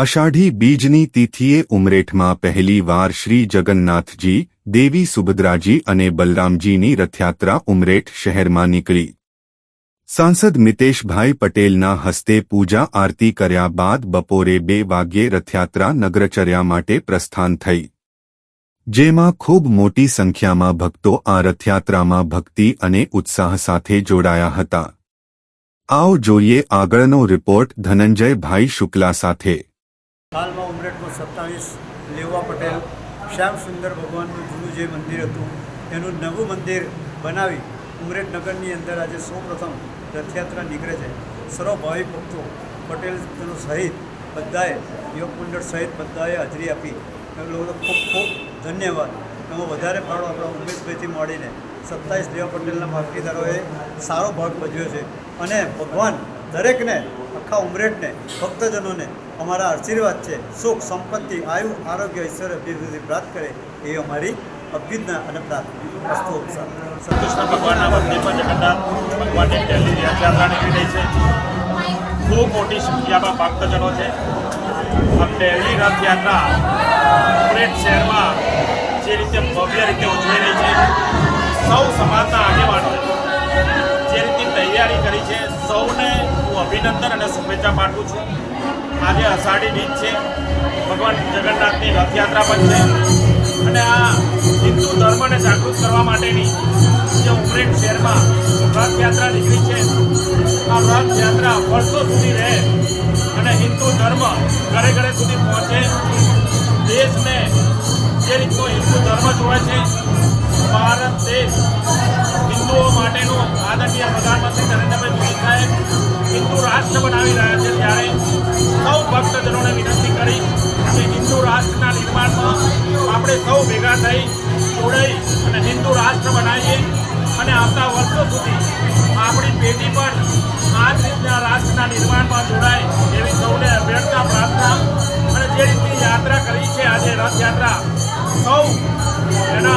અષાઢી બીજની તિથિએ ઉમરેઠમાં પહેલી વાર શ્રી જગન્નાથજી, દેવી સુભદ્રાજી અને બલરામજીની રથયાત્રા ઉમરેઠ શહેરમાં નીકળી. સાંસદ મિતેશભાઈ પટેલના હસ્તે પૂજા આરતી કર્યા બાદ બપોરે બે વાગ્યે રથયાત્રા નગરચર્યા માટે પ્રસ્થાન થઈ. જેમાં ખૂબ મોટી સંખ્યામાં ભક્તો આ રથયાત્રામાં ભક્તિ અને ઉત્સાહ સાથે જોડાયા હતા. આવો જોઈએ આગળનો રિપોર્ટ ધનંજયભાઈ શુક્લા સાથે. હાલમાં ઉમરેઠમાં સત્તાવીસ, લેવા પટેલ, શ્યામ સુંદર ભગવાનનું જૂનું જે મંદિર હતું, એનું નવું મંદિર બનાવી ઉમરેઠ નગરની અંદર આજે સૌપ્રથમ રથયાત્રા નીકળે છે. સર્વ ભાવિ ભક્તો પટેલ સહિત બધાએ યોગ મંડળ સહિત બધાએ હાજરી આપી. એ લોકોનો ખૂબ ખૂબ ધન્યવાદ. એમાં વધારે ફાળો આપણા ઉમેશભાઈથી મળીને સત્તાવીસ, લેવા પટેલના ભાગીદારોએ સારો ભાગ ભજવ્યો છે. અને ભગવાન દરેકને આખા ઉમરેઠને, ભક્તજનોને અમારા આશીર્વાદ છે, સુખ, સંપત્તિ, આયુ, આરોગ્ય ઈશ્વર અભિવૃદ્ધિ પ્રાપ્ત કરે એ અમારી અભિજ્ઞા અને પ્રાર્થના. વસ્તુ સંતોષના ભગવાનના મંદિર પર જગન્નાથ ભગવાનની છે. ખૂબ મોટી સંખ્યામાં ભક્તજનો છે. આ પહેલી રથયાત્રા ઉમરેટ શહેરમાં જે રીતે ભવ્ય રીતે ઉજવાઈ રહી છે, સૌ સમાજના આગેવાનો જે રીતે તૈયારી કરી છે, સૌને અભિનંદન અને શુભેચ્છા પાઠવું છું. આજે અષાઢી બીજ છે. ભગવાન જગન્નાથની રથયાત્રા પણ છે. અને આ હિન્દુ ધર્મને જાગૃત કરવા માટેની જે ઉમરેઠ શહેરમાં રથયાત્રા નીકળી છે, આ રથયાત્રા વર્ષો સુધી રહે અને હિન્દુ ધર્મ ઘરે ઘરે સુધી પહોંચે. દેશને જે રીતનો હિન્દુ ધર્મ જોવે છે, ભારત દેશ હિન્દુઓ માટેનું આદરણીય પ્રધાનમંત્રી નરેન્દ્રભાઈ મોદી સાહેબ હિન્દુ રાષ્ટ્ર બનાવી રહ્યા છે ત્યારે સૌ ભક્તજનોને વિનંતી કરી કે હિન્દુ રાષ્ટ્રના નિર્માણમાં આપણે સૌ ભેગા થઈ, જોડાઈ અને હિન્દુ રાષ્ટ્ર બનાવીએ અને આવતા વર્ષો સુધી આપણી પેઢી પણ આ જ રીતના રાષ્ટ્રના નિર્માણમાં જોડાય એવી સૌને અભ્યર્થના પ્રાર્થના અને જે રીતની યાત્રા કરી છે આજે રથયાત્રા, સૌ એના